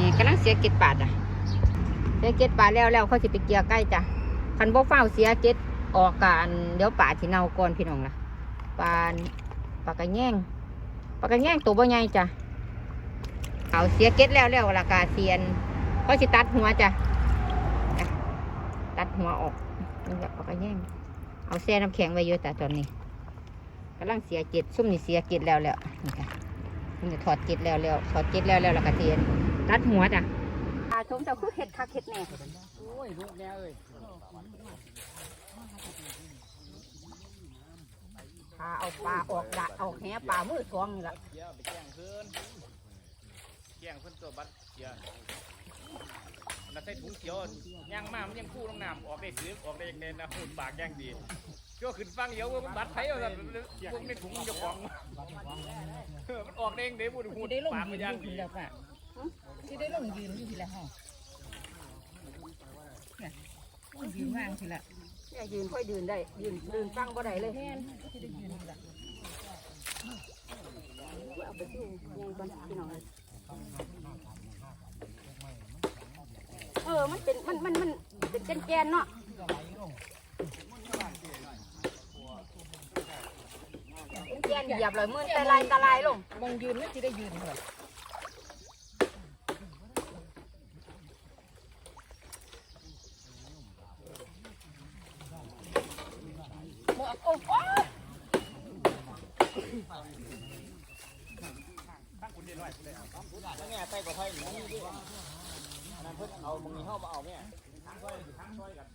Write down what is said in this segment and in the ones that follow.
นี้กำลังเสียเก็ดปลาจ้ะเสียเก็ดปลาแล้วแล้วเขาสิไปเกลี่ยใกล้จ้ะคันบ่เฝ้าเสียเก็ดออกการเดี๋ยวปลาที่เน่าก่อนพี่น้องล่ะปลาปากกระแยงปากกระแยงตัวบ่ใหญ่จ้ะเอาเสียเก็ดแล้วแล้วราคาเซียนเขาสิตัดหัวจ้ะตัดหัวออกนี่แหละปากกระแยงเอาแช่น้ำแข็งไว้เยอะแต่ตอนนี้กำลังเสียเก็ดซุ่มนี่เสียเก็ดแล้วแล้วนี่ค่ะมันจะถอดจิตแล้วแล้วถอดจิตแล้วแล้วแล้วก็เทียน ตัดหัวจ้ะอาชมเจ้าคือเห็ดคักเห็ดแหน่โอ้ยลูกแม่เอ้ยพาเอาปลาออกดะเอาแหปลามือสองนี่ละเกี่ยวไปแจ้งเพิ่นแจ้งเพิ่นตัวบัตรเสียแล้วใส่ถุงเขียวย่างมามันยังคู่ลงน้ำออกได้ซื้อออกได้ยังไงนะหุ่นปากย่างดีก็ขึ้นฟังเดียวว่ามันบัตรไผเอาซะพวกในถุงเจ้าของเออมันออกได้ยังไงบุญหุ่นปากมันย่างดีแล้วค่ะ ที่ได้ลงยืนอยู่ทีละห้องเนี่ยยืนว่างทีละเนี่ยยืนค่อยยืนได้ ยืนยืนตั้งบ่ได้เลยแม่นที่ได้ยืนทีละเอาไปที่ยังก่อนพี่น้องเออ มันเป็น มัน มัน มันเป็นแกนๆเนาะเป็นแกนหยียบเลยมือแตะลายตะลายลงมองยืนแล้วที่ได้ยืนเหรอ หมวกโอ้โห แล้วแง่ใส่กับไผหนีดิอันนั้นเพิ่นเอามึงนี่เฮามาเอาแม่ทั้งซอยทั้งซอยกัน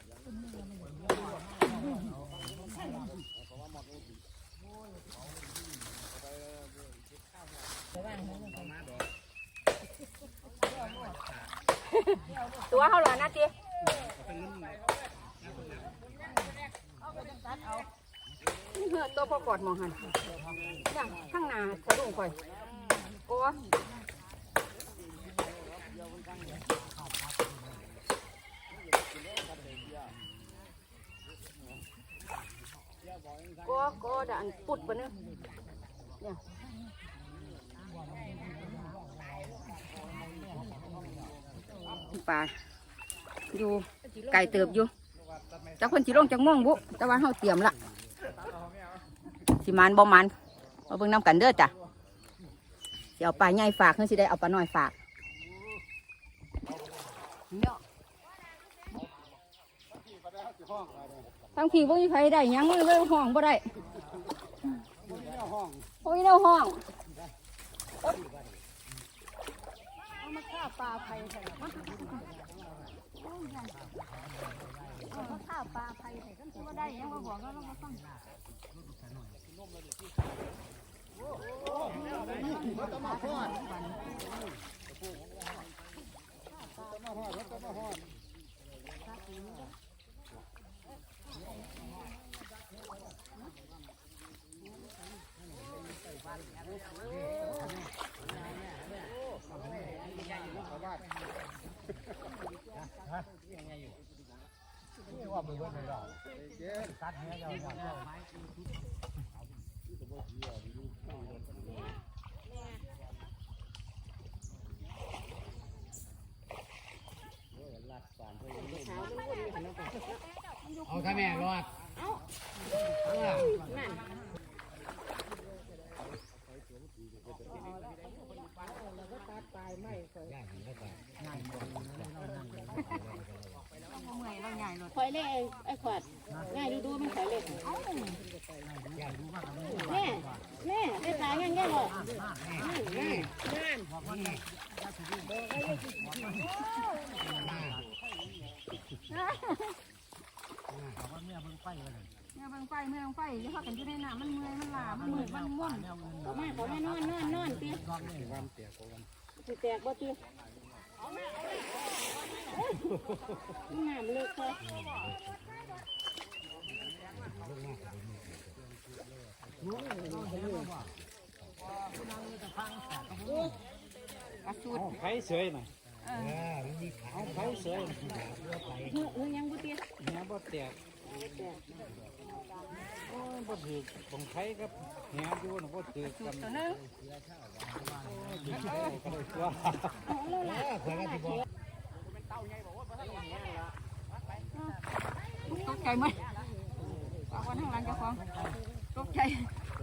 ตัว เหรอนะจีเหือตัวพอกอดมองหันอย่างข้างหน้าสะดุ้งข่อยโอ้ก็ก็ด่านปุดปะเนึงเนี่ยปลา อยู่ไก่เติบอยู่จักคนสิลงจักม่วงบุแต่ว่าเฮาเตรียมละสิมันบ่มันมาเบิ่งน้ำกันเด้อจ้ะสิเอาปลาใหญ่ฝากเฮาสิได้เอาปลาน้อยฝากทั้งพี่บ่มีไผได้ยังมือเลยห้องบ่ได้โอ้ยแนวห้องมาฆ่าปลาไผ่ใส่มา ฆ่าวปลาไผ่ใส่กันที่ว่าได้ยังมาบอกแล้วเรามา ฟัง เอาถ้าแม่รอด คอยเล่ไอ้ขวดง่ายดูดูมันขอยเล่แม่แม่ไปขายยังไงหรอนั่นนั่นเมื่อเบิ่งไฟเมื่อเบิ่งไฟอย่าพากันอยู่ในน้ำมันเมื่อยมันลามันมืดมันม่วนเขามาเขามานอนนอนนอนตีสิแตกบ่ตีงามเลยค่ะกระสุดไผเสยน่ะเอาไผเสยเฮ้ยเฮ้ยยังบ่ตีแหบ่แตกโอ้ยบ่ถือของไผครับแหอยู่น่ะบ่ถือกันตัวนึงถือไผก็ได้ตัวแล้วล่ะ ตกใจไหมปลาคนข้างหลังเจ้าของตกใจ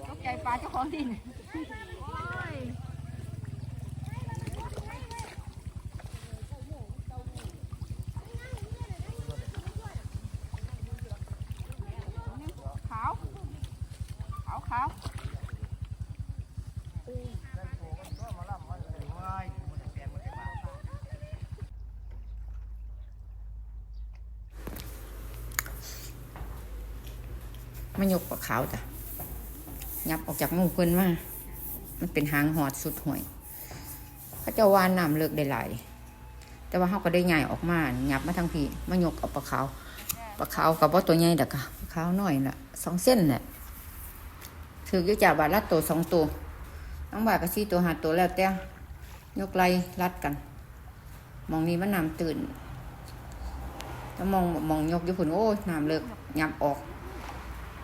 ตกใจปลาเจ้าของดิน ขาว ขาวขาว มายกปลาขาวจ้ะยับออกจากหมูเพิ่นมา มันเป็นหางหอดสุดห่วยเขาจะวานน้ำเลิกได้หลายแต่ว่าเขาก็ได้ใหญ่ออกมายับมาทั้งพี่มายกเอาปลาขาวปลาขาวกับว่าตัวใหญ่ดอกค่ะปลาขาวน้อยละสองเส้นแหละถือยู่จากบาทละตัวสองตัวน้องบาทก็ชี้ตัวหาตัวแล้วแต่ยกไล่รัดกัน มองนี้มันน้ำตื่นแล้วมองมองยกยู่พุ่นโอ้ยน้ำเลิกยับออก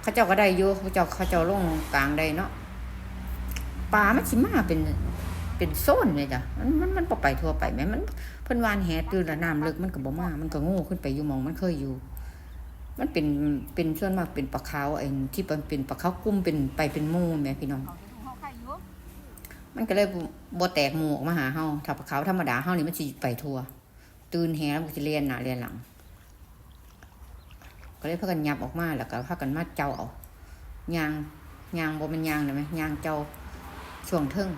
เขาเจ้าก็ได้อยู่เขาเจ้าเขาเจ้าลงกลางได้เนาะปลามันสิมาเป็นเป็นโซนเลยจ้ะมันมันมันบ่ไปทั่วไปแหมมันเพิ่นวานแหตื่นแล้วน้ำลึกมันก็บ่มามันก็โง่ขึ้นไปอยู่หมองมันเคยอยู่ มันเป็นเป็นส่วนมากเป็นปลาขาวไอ้ที่มันเป็นปลาขาวกุ้มเป็นไปเป็นหมู่แหม่พี่น้องเขาจะดูเขาไข่อยู่มันก็เลยบ่แตกหมู่ออกมาหาเฮาถ้าปลาขาวธรรมดาเฮานี่มันสิไปทั่ว ตื่นแหแล้วมันสิเรียนหน้าเรียนหลัง ก็เลยพากันยับออกมาแล้วก็พากันมาเจ้าเอายางยางบ่เป็นยางได้ไหมยางเจ้าช่วงเทิง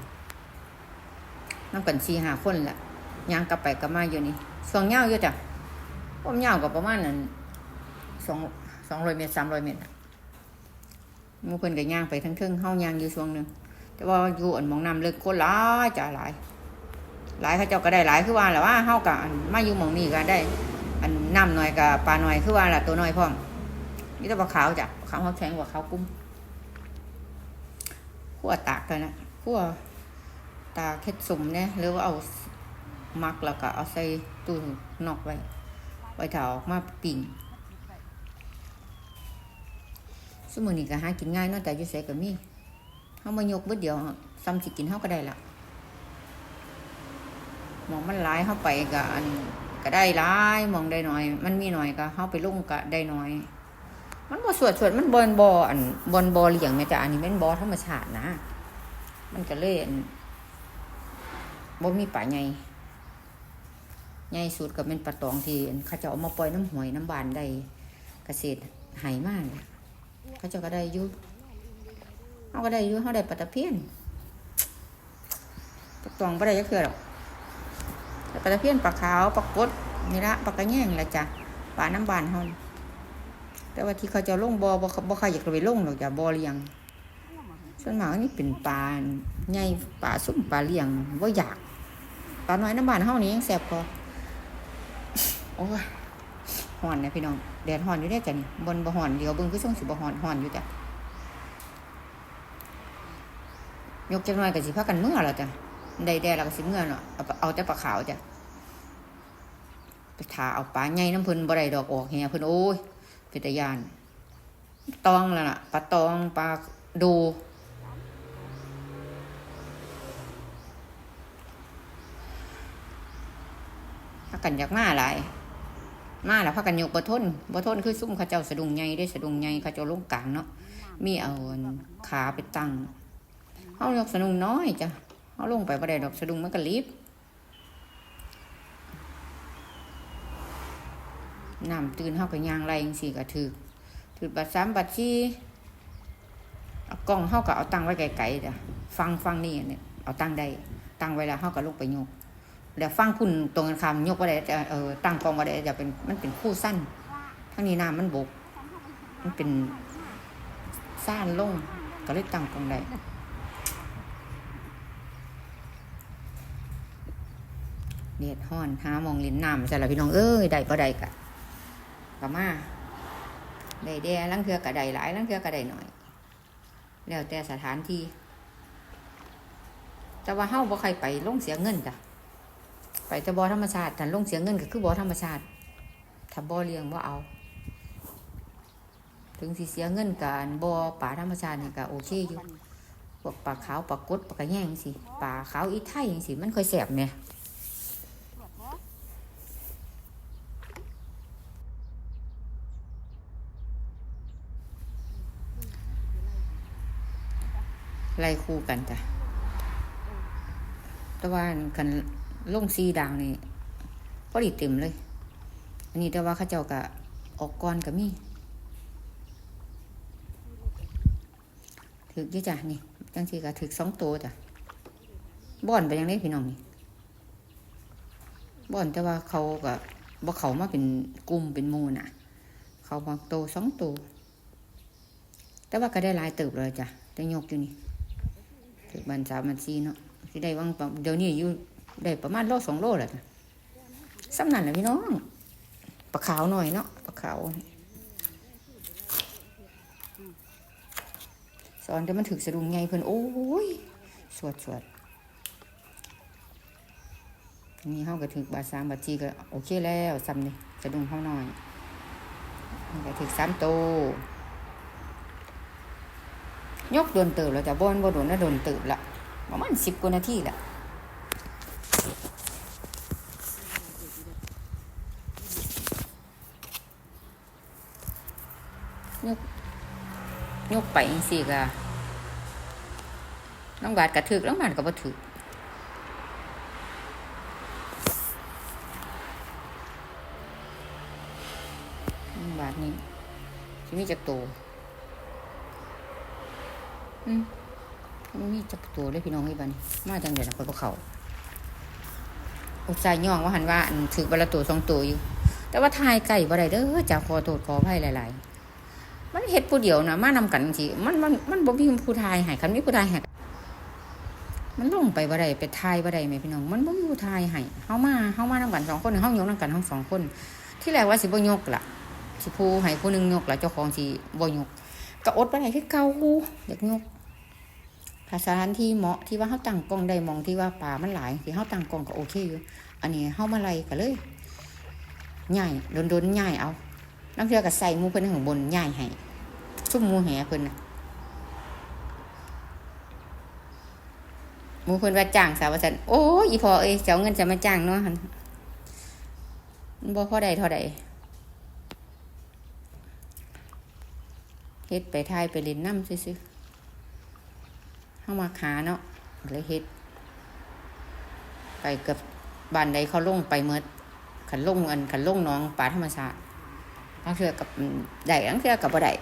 น้ำกันสี่ห้าคนแหละยางกลับไปกลับมาอยู่นี่ช่วงยาอยู่จ้ะผมยาวกับประมาณนั้นสองสองร้อยเมตรสามร้อยเมตรมูเพิ่นก็ย่างไปทั้งเทิงเฮายางอยู่ช่วงหนึ่งแต่ว่าอยู่อันมองน้ำเลิกคนหลายจ้ะหลายหลายเขาเจ้าก็ได้หลายคือว่าแหละว่าเฮากับมาอยู่มองนี้ก็ได้ อันน้ำหน่อยกับปลาหน่อยคือว่าละตัวหน้อยพร้อมนี่แต่ปลาขาวจ้ะขาวเขาแข็งกว่าขาวกุ้มขั้วตากกันนะขั้วตาเค็ดสุ่มเนี่ยหรือว่าเอามักแล้วก็เอาใส่ตู้นอกไว้ไว้ถ้าออกมาปิ่งสมมือนี้ก็หากินง่ายนอกแต่ยู่ใส่ก็มีเขามายกเบิดเดียวซ้ำสิกินเขาก็ได้ละหมองมันหลายเข้าไปก็อัน ก็ได้หลายมองได้น้อย มันมีน้อยก็เฮาไปลงก็ได้น้อย มันบ่สวดสวดมันบอนบ่อันบอนบ่เลี้ยงแม่จ้ะอันนี้แม่นบ่ธรรมชาตินะ มันก็เลยอันบ่มีป่าใหญ่ใหญ่สุดก็เป็นปลาตองที่เขาจะเอามาปล่อยน้ำหวยน้ำบานได้เกษตรไหมากเขาจ้าก็ได้ยู่เฮาก็ได้ยู่เฮาได้ปลาตะเพียนปลาตองบ่ได้จักเทื่อหรอก ลาตะเพียนปลาขาวปลากดนี่ละปลากระแยงละจ้ะปลาน้ำบานเฮานี่แต่ว่าที่เขาจะลงบ่บ่บ่ใครอยากไปลงหรอกจ้ะบ่เลี้ยง ส่วนมากนี่เป็นปลาใหญ่ปลาสุ่มปลาเลี้ยงบ่าอยากปลาน้อยน้ำบานเฮานี่ยังแซ่บกว่าโอ้ยฮ้อนนะพี่น้องแดดฮ้อนอยู่เด้จ้ะนี่บนบ่ฮ้อนเดี๋ยวเบิ่งคือส่งสิบ่ฮ้อนฮ้อนอยู่จ้ะยกจักหน่อยก็สิพากันเมื่อแล้วจ้ะได้แด่แล้วก็สิเงื่อนเนาะเอาเอาแต่ปลาขาวจ้ะ ไปถาเอาปลาใหญ่น้ำเพิ่นบ่ได้ดอกออกเฮียเพิ่นโอ้ยเป็นตะยานตองแล้วล่ะปลาตองปลาดูถ้ากันอยากมาหลายมาแล้วพากันยกบ่ทนบ่ทนคือซุ่มเขาเจ้าสะดุงใหญ่ได้สะดุงใหญ่เขาเจ้าลงกลางเนาะมีเอาอันขาไปตั้งเฮายกสะดุงน้อยจ้ะเอาลงไปบ่ได้ดอกสะดุงมันก็รีบ น้ำตื่นเฮาก็ย่างไรจังซี่ก็ถือถือบัดสามบัดสี่เอากล้องเฮาก็เอาตั้งไว้ไกลๆจ้ะฟังฟังนี่เนี่ยเอาตั้งได้ตั้งไว้แล้วเฮาก็ลงไปยกแล้วฟังพุ่นตรงกันข้ามยกบ่ได้จะเออตั้งกล้องบ่ได้จะเป็นมันเป็นคู่สั้นทั้งนี้น้ำมันบก มันเป็นซ่านลงก็เลยตั้งกล้องได้เดียดห้อนหามองลินน้ำใส่ละพี่น้องเอ้ยได้ก็ได้กะ กะมาได้แด่ลังเทือกระไดหลายลังเทือกระไดหน่อย แล้วแต่สถานที่ แต่ว่าเฮาบ่ใครไปลงเสียเงินจ้ะไปแต่บ่อธรรมชาติถ้าลงเสียเงินก็คือบ่อธรรมชาติถ้าบ่อเลี้ยงบ่เอา ถึงสิเสียเงินกันบ่อป่าธรรมชาตินี่ก็โอเคอยู่พวกปลาขาวปลากดปลากระแยงสิปลาขาวอีไทยสิมันค่อยแสบเนี่ย ไล่คู่กันจ้ะแต่ว่ากันลงซีดังนี่พอดีเต็มเลย อันนี้แต่ว่าเขาเจ้าก็ออกก่อนก็มีถึกอยี่จ้ะนี่จังสีก็ถึกสองตัวจ้ะบ่อนไปยังไงพี่น้องนี่บ่อนแต่ว่าเขาก็บ่เขามาเป็นกลุ่มเป็นหมูน่ะ เขาบางโตวสองตัวแต่ว่าก็ได้หลายเติบเลยจ้ะได้ยกอยู่นี่ ถึกบันสามบันสี่เนาะที่ได้วางเดี๋ยวนี้อยู่ได้ประมาณโลสองโลแหละจ้ะสำนันแหละพี่น้องปลาขาวหน่อยเนาะปลาขาวสอนแต่มันถึกสะดุงไงเพิ่นโอ้ยสวดสวดนี่เฮาก็ถึกบาทสามบาทจีก็โอเคแล้วซ้ำนี่สะดุงเฮาหน่อยก็ถึกสามโต ยกโดนเติบแล้วจะบ่นบ่โดนนะโดนเติบละประมาณสิบกว่านาทีละยกยกไปจังซี่ก็น้องบาดกระถึกน้องบาดก็บ่ถึกบาทนี้ที่มีจักตัว อืมมันมีจักตัวเลยพี่น้องไอ้บันมาจังเดี๋ยวนะคนพวกเขาอุตส่าห์ย่องว่าหันว่าถือบรรตัวสองตัวอยู่ แต่ว่าทายไก่บ่ได้เด้อจากขอโทษขออภัยหลาย ๆ มันเฮ็ดผู้เดียวนะมานำกันสิมันมันมันบ่มีผู้ทายให้คันมีผู้ทายให้มันลงไปบ่ได้ไปทายบ่ได้แม่พี่น้อง มันบ่มีผู้ทายให้เฮามาเฮามานำกันสองคนเฮายกนำกันทั้งสองคน ที่แรกว่าสิบ่ยกล่ะสิผู้ให้ผู้หนึงยกล้วเจ้าของสิบ่ยกก็อดบ่ได้คือเก่าอยากยก ถ้าสถานที่เหมาะที่ว่าเฮาตั้งกล้องได้มองที่ว่าป่ามันหลายที่เฮาตั้งกล้องก็โอเคอยู่ อันนี้เฮามาไล่ก็เลยย่ายโดนๆย่เอาน้ำเทื่อก็ใส่หมู่เพิ่นข้างบนย่ายให้ซุ่มหมู่แห่เพิ่นนะหมู่เพิ่นว่าจ้างสาวสันโอ้ยอีพอเอ้ยจะเอาเงินจะมาจ้างเนาะมันมันบ่พอได้เท่าใดเฮ็ดไปทายไปเล่นน้ำซื่อ เข้ามาขาเนาะเลยเฮ็ด ไปเกับบ้านใดเขาลงไปเมดขันลงอันขันลงน้องป่าธรรมชาติบางเทื่อกับได้บางเทื่อกับบ่ได้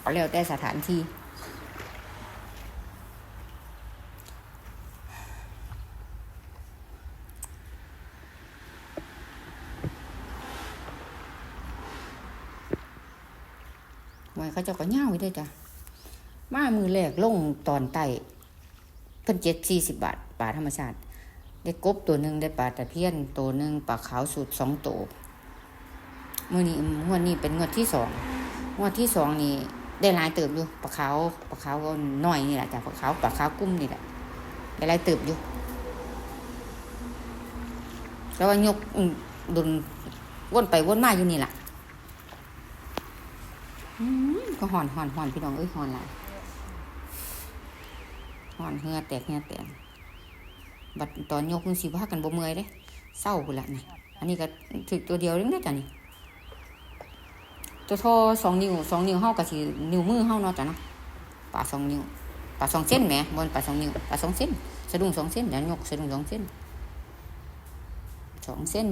เอาแล้วแต่สถานที่ไว้เขาจ้าก็ย่างไว้ด้วยจ้ะมามือแรกลงตอนไต่ เพิ่นเจ็ดสี่สิบบาทป่าธรรมชาติ ได้กบตัวหนึ่งได้ปลาตะเพียนตัวหนึ่งปลาขาวสูตรสองตัวมื่อนี้งวดนี้เป็นงวดที่สองงวดที่สองนี่ได้หลายเติบอยู่ปลาขาวปลาขาวก็น้อยนี่แหละจ้ะปลาขาวปลาขาวกุ้มนี่แหละได้หลายเติบอยู่แล้วว่ายกดุนวนไปวนมาอยู่นี่แหละก็หอนหอนหอนพี่น้องเอ้ยหอนหลาย ห่อนเหือแตกเหือแตกบัดตอนยกมันสิว่ากันบ่เมื่อยเด้เศร้าพุ่นละนี่อันนี้ก็ถึกตัวเดียวเองนะจ้ะนี่ตัวทอสองนิ้วสองนิ้วเฮาก็สินิ้วมือเฮาเนาะจ้ะเนาะปลาสองนิ้วปลาสองเส้นแหมบนปลาสองนิ้วปลาสองเส้นสะดุ้งสองเส้นเดี๋ยวยกสะดุ้งสองเส้นสองเส้น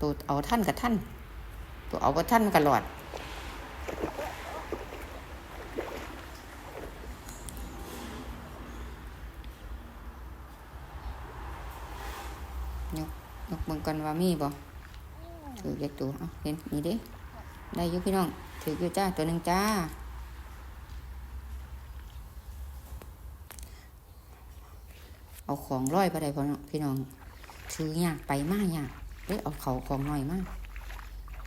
ตัวเอาท่านกับท่านตัวเอาบ่ท่านมันก็หลอด ย กเบิ่งก่อนว่ามีบ่ถือเล็กตัวเอาเห็นนี่เด้ได้ยู่พี่น้อง ถืออยู่จ้าตัวหนึ่งจ้า เอาของร้อยไปได้พอเนาะพี่น้อง ถือยากไปมากยากเลยเอาเขาของน้อยมาก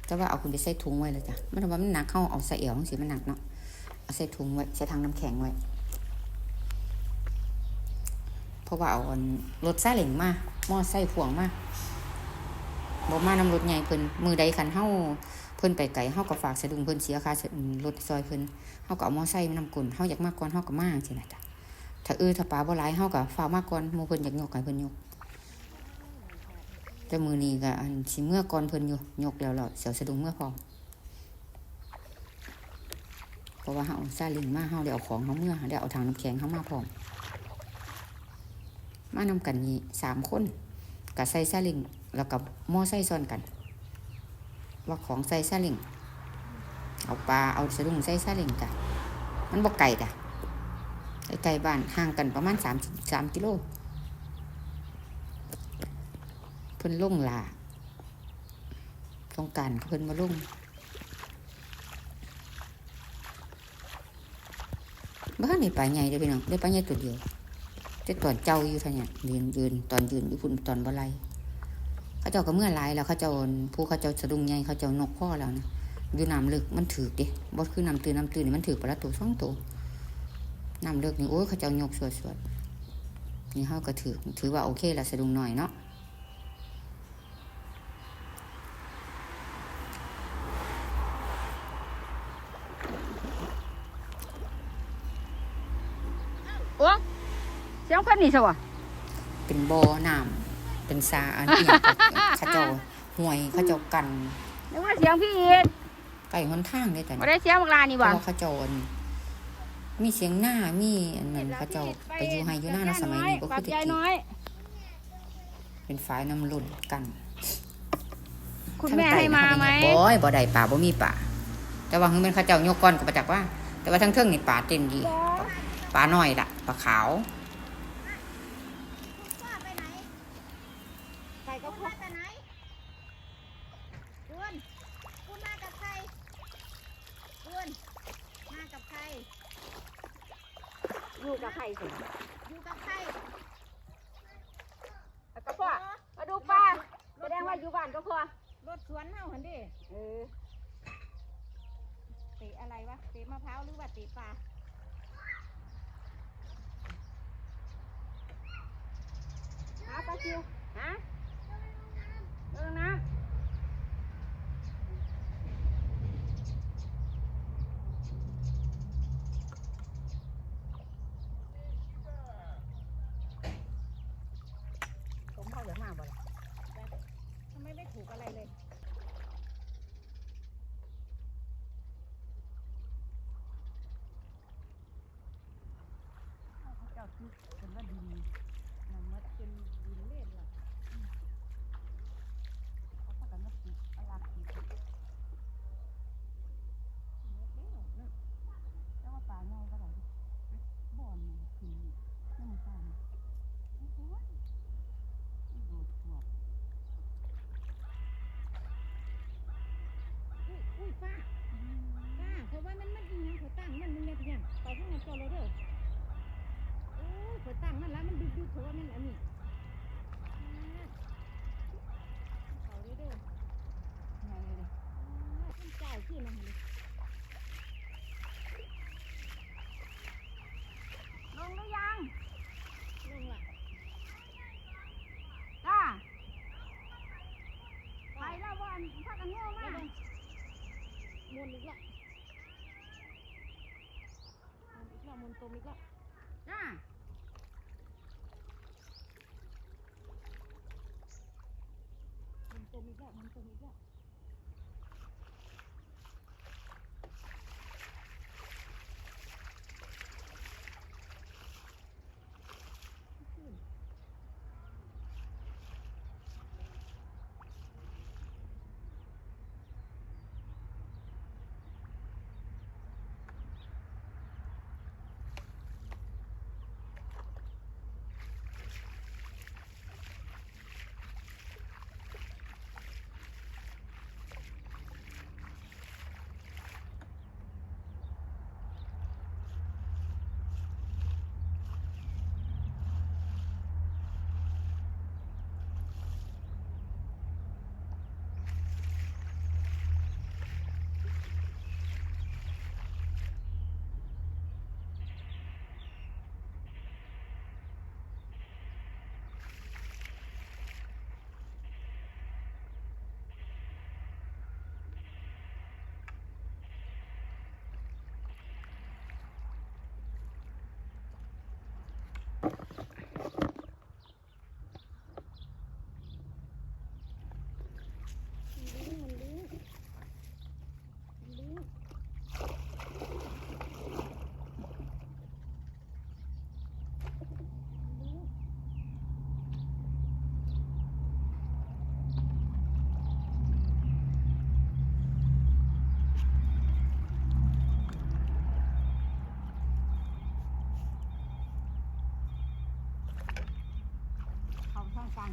แต่ว่าเอาคุณไปใส่ถุงไว้เลยจ้ะมันว่ามันหนักเข้าเอาใส่เอวมันสิมันหนักเนาะเอาใส่ถุงไว้ใส่ทางน้ำแข็งไว้เพราะว่าเอารถซาเล้งมาหม้อไส้พ่วงมา บ่มานำรถใหญ่เพิ่นมือใดคันเฮาเพิ่นไปไกลเฮาก็ฝากสะดุ้งเพิ่นเสียค่ารถซอยเพิ่นเฮาก็เอามอไส้มานำกลนเฮาอยากมาก่อนเฮาก็มาจังซี่นะจ้ะถ้าเออถ้าปลาบ่หลายเฮาก็ฝากมาก่อนหมู่เพิ่นอยากยกให้เพิ่นยกแต่มือนี้ก็อันสิเมื่อก่อนเพิ่นอยู่ยกแล้วแล้วเสียวสะดุ้งเมื่อพร้อมเพราะว่าเฮาซาลิงมาเฮาได้เอาของเฮาเมื่อได้เอาถังน้ำแข็งเฮามาพร้อมมานำกันนี่สามคนกับใส่ซาลิง แล้วกับมอไซค์ซ้อนกัน ว่าของใส่ซาเลิงเอาปลาเอาสะดุ้งใส่ซาเลิงจ้ะมันบ่ไก่จ้ะไกลๆบ้านห่างกันประมาณสามสามกิโลเพิ่นลงลาต้องการเพิ่นมาลงบ้านนี่ปลาใหญ่เด้อพี่น้องได้ปลาใหญ่ตัวเดียวแต่ตอนเจ้าอยู่ท่าเนี่ยยืนยืนตอนยืนอยู่พุ่นตอนบ่ไร เขาเจ้าก็เมื่อไรแล้วเขาเจ้าผู้เขาเจ้าสะดุ้งใหญ่เขาเจ้านกพ่อแล้วนะอยู่น้ำลึกมันถือเด้บ่คือน้ำตื้นน้ำตื้นนี่มันถือปลาตัวสองตัวน้ำลึกนี่โอ้ยเขาเจ้ายกสวดๆนี่เขาก็ถือถือว่าโอเคละสะดุ้งหน่อยเนาะโอ้เสียงคนนี่สวะเป็นบ่อน้ำ เป็นซาอันนี้เขาเจ้าห่วยเขาเจ้ากันนึกว่าเสียงพี่อีดไก่หนทางเนี่ยแต่บ่ได้เสียงบักลานี่เพบ่ราะว่าเขาเจ้าอันมีเสียงหน้ามีอันนั้นเขาเจ้าไปอยู่ให้อยู่หน้าในสมัยนี้ก็ปาคืกอตะยายกี้น้อยเป็นฝ่ายน้ำลุ่นกัน คุณแม่ให้มาไหมบ่อยบ่ได้ป่าบ่มีป่าแต่ว่าคือมันเขาเจ้ายกก้อนก็ประจักษ์ว่า แต่ว่าทั้งเทิงนี่ป่าเต็มดีป่าน้อยล่ะป่าขาว ใส่ก็พ มาก จากไหนคุณคุณมากับใครคุณมากับใคร อยู่กับใครสิอยู่กับใครก็พ่อมาดูป้าแสดงว่าอยู่บ้านก็พอรถสวนเฮาหันดิเออเตะอะไรวะเตะมะพร้าวหรือว่าเตะปลา หาปลาซิวฮะเรื่องน้ำผมเข้าเดี๋ยวมาบ่ล่ะ ทำไมไม่ถูกอะไรเลย เจ้าคือเป็นว่าดินมันมัดเป็นดินเล่นล่ะเขาพากันมาปลูกอะไรปลูกแล้วว่าป่าเงาก็ได้บ่อนมันคือน้ำตาลโอ้โหโดดขวบ อุ้ยอุ้ยป้าป้าเพราะว่ามันมันอีหยังเขาตั้งมันมันเนี่ยเป็นหยังไปข้างในจอเราเด้อโอ้ยเขาตั้งมันแล้วมันดึกดึกเพราะว่ามันอันนี้เขาเด้อเด้อ ไงเลย ท่าน จ่ายขึ้นนะฮะลงหรือยัง ลงละจ้าไปแล้วว่าพากันโง่มากมวนอีกละมวนอีกละมวนตมอีกละจ้ามวนตมอีกละมวนตมอีกละ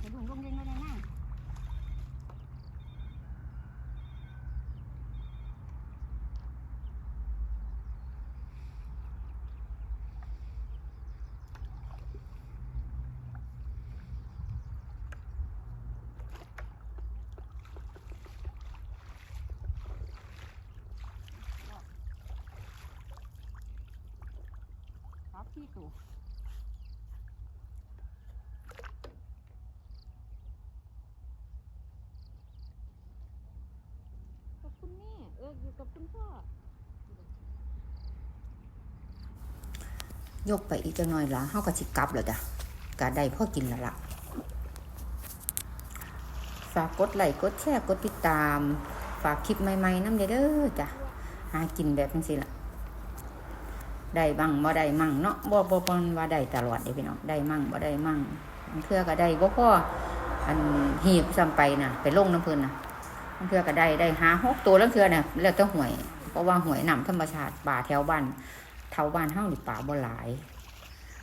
เบิ่งลงเล่นไม่ได้นั่งครับพี่ตู่ กับคุณแม่ เอออยู่กับคุณพ่อยกไปอีกจังหน่อยละเฮาก็สิกลับแล้วจ้ะก็ได้พ่อกินแล้วล่ะ ฝากกดไลค์กดแชร์กดติดตาม ฝากคลิปใหม่ๆน้ำเด้อจ้ะหากินแบบนี้สิล่ะได้มั่งบ่ได้มั่งเนาะบ่บ่บ่ว่าได้ตลอดเด้พี่น้องได้มั่งบ่ได้มั่งเทื่อก็ได้บ่พออันหีบซ้ำไปน่ะไปลงน้ำเพิ่นน่ะางเทือก็ได้ได้หาหกตัวแล้วเทื่อน่ะแล้วแต่หวย เพราะว่าหวยน้ำธรรมชาติป่าแถวบ้านแถวบ้านเฮานี่ป่าบ่หลาย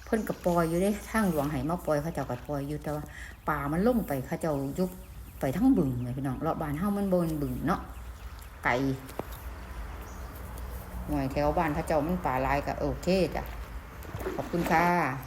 เพิ่นก็ปอยอยู่เด้ทางหลวงให้มาปอยเขาเจ้าก็ปอยอยู่แต่ว่าป่ามันล่งไปเขาเจ้ายุบไปทั้งบึงเลยพี่น้องเลาะบ้านเฮามันบนบึงเนาะไก่หวยแถวบ้านเขาเจ้ามันป่าลายก็โอเคจ้ะขอบคุณค่ะ